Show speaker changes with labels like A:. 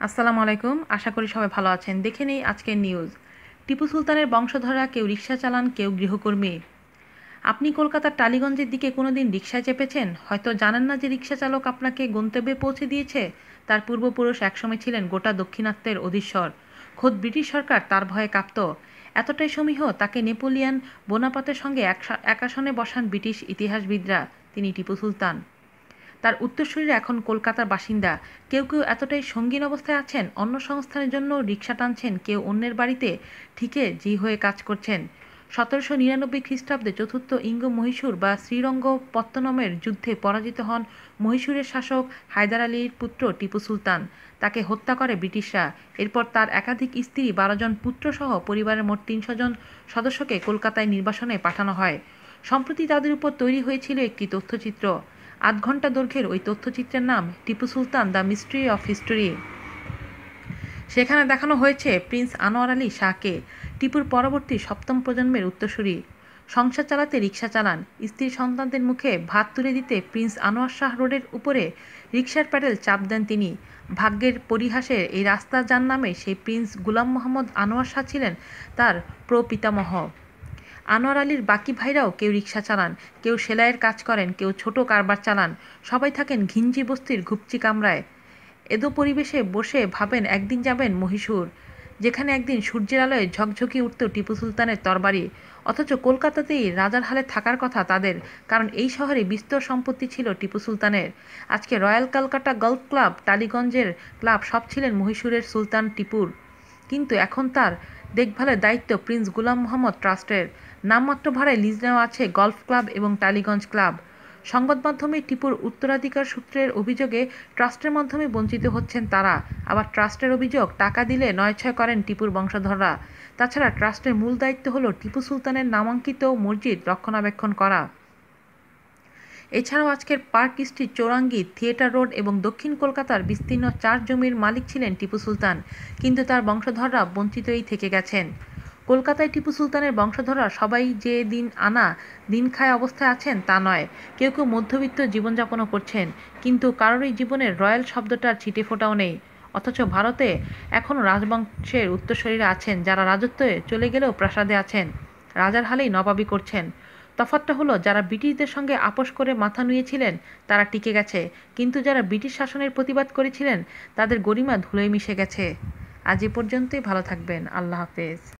A: আসসালামু আলাইকুম, আশা করি সবাই ভালো আছেন। দেখে নেই আজকের নিউজ। টিপু সুলতানের বংশধরা কেউ রিক্সা চালান, কেউ গৃহকর্মী। আপনি কলকাতার টালিগঞ্জের দিকে কোনোদিন রিক্সায় চেপেছেন? হয়তো জানেন না যে রিক্সা চালক আপনাকে গন্তব্যে পৌঁছে দিয়েছে? তার পূর্বপুরুষ একসময় ছিলেন গোটা দক্ষিণাত্যের অধীশ্বর। খোদ ব্রিটিশ সরকার তার ভয়ে কাঁপত। এতটাই সমীহ, তাকে নেপোলিয়ান বোনাপাতের সঙ্গে এক আসনে বসান ব্রিটিশ ইতিহাসবিদরা, তিনি টিপু সুলতান। তার উত্তরসূরিরা এখন কলকাতার বাসিন্দা। কেউ কেউ এতটাই সঙ্গীন অবস্থায় আছেন, অন্য সংস্থানের জন্য রিক্সা টানছেন, কেউ অন্যের বাড়িতে ঠিকে জি হয়ে কাজ করছেন। সতেরোশো নিরানব্বই খ্রিস্টাব্দে চতুর্থ ইঙ্গ মহীশূর বা শ্রীরঙ্গ পত্তনমের যুদ্ধে পরাজিত হন মহীশূরের শাসক হায়দার আলীর পুত্র টিপু সুলতান। তাকে হত্যা করে ব্রিটিশরা। এরপর তার একাধিক স্ত্রী, বারো জন পুত্রসহ পরিবারের মোট তিনশো জন সদস্যকে কলকাতায় নির্বাসনে পাঠানো হয়। সম্প্রতি তাদের উপর তৈরি হয়েছিল একটি তথ্যচিত্র। আধ ঘণ্টা দৈর্ঘ্যের ওই তথ্যচিত্রের নাম Tipu Sultan the mystery of history. সেখানে দেখানো হয়েছে প্রিন্স আনোয়ার আলী শাহকে টিপুর পরবর্তী সপ্তম প্রজন্মের উত্তরসূরি। সংসার চালাতে রিক্সা চালান। স্ত্রী সন্তানদের মুখে ভাত তুলে দিতে প্রিন্স আনোয়ার শাহ রোডের উপরে রিক্সার প্যাডেল চাপ দেন তিনি। ভাগ্যের পরিহাসে এই রাস্তা যার নামে সেই প্রিন্স গুলাম মোহাম্মদ আনোয়ার শাহ ছিলেন তার প্রপিতামহ। আনোয়ার আলীর বাকি ভাইরাও কেউ রিক্সা চালান, কেউ সেলাইয়ের কাজ করেন, কেউ ছোট কারবার চালান, সবাই থাকেন ঘিঞ্জি বস্তির ঘুপচি কামরায়। এদো পরিবেশে বসে ভাবেন একদিন যাবেন মহীশূর, যেখানে একদিন সূর্যের আলোয় ঝকঝকি উঠত টিপু সুলতানের তরবারি। অথচ কলকাতাতেই রাজার হালে থাকার কথা তাদের, কারণ এই শহরে বিস্তর সম্পত্তি ছিল টিপু সুলতানের। আজকে রয়্যাল ক্যালকাটা গল্ফ ক্লাব, টালিগঞ্জের ক্লাব, সব ছিলেন মহীশূরের সুলতান টিপুর। কিন্তু এখন তার দেখভালের দায়িত্ব প্রিন্স গুলাম মোহাম্মদ ট্রাস্টের। নামমাত্র ভাড়ায় লিজ নেওয়া আছে গলফ ক্লাব এবং টালিগঞ্জ ক্লাব। সংবাদ মাধ্যমে টিপুর উত্তরাধিকার সূত্রের অভিযোগে ট্রাস্টের মাধ্যমে বঞ্চিত হচ্ছেন তারা। আবার ট্রাস্টের অভিযোগ, টাকা দিলে নয়ছয় করেন টিপুর বংশধররা। তাছাড়া ট্রাস্টের মূল দায়িত্ব হল টিপু সুলতানের নামাঙ্কিত মসজিদ রক্ষণাবেক্ষণ করা। এছাড়াও আজকের Park Street Chowringhee, Theatre Road এবং দক্ষিণ কলকাতার বিস্তীর্ণ চার জমির মালিক ছিলেন টিপু সুলতান, কিন্তু তার বংশধররা বঞ্চিতই থেকে গেছেন। কলকাতায় টিপু সুলতানের বংশধররা সবাই যে দিন আনা, দিন খায় অবস্থায় আছেন তা নয়। কেউ কেউ মধ্যবিত্ত জীবনযাপনও করছেন, কিন্তু কারোরই জীবনের রয়্যাল শব্দটার ছিটে ফোটাও নেই। অথচ ভারতে এখনও রাজবংশের উত্তরসরীরা আছেন যারা রাজত্বে চলে গেলেও প্রাসাদে আছেন। রাজার হালেই নবাবি করছেন। তফাতটা হলো, যারা ব্রিটিশদের সঙ্গে আপোষ করে মাথা নুয়েছিলেন, তারা টিকে গেছে। কিন্তু যারা ব্রিটিশ শাসনের প্রতিবাদ করেছিলেন, তাদের গরিমা ধুলোয় মিশে গেছে। আজ এ পর্যন্তই, ভালো থাকবেন। আল্লাহ হাফেজ।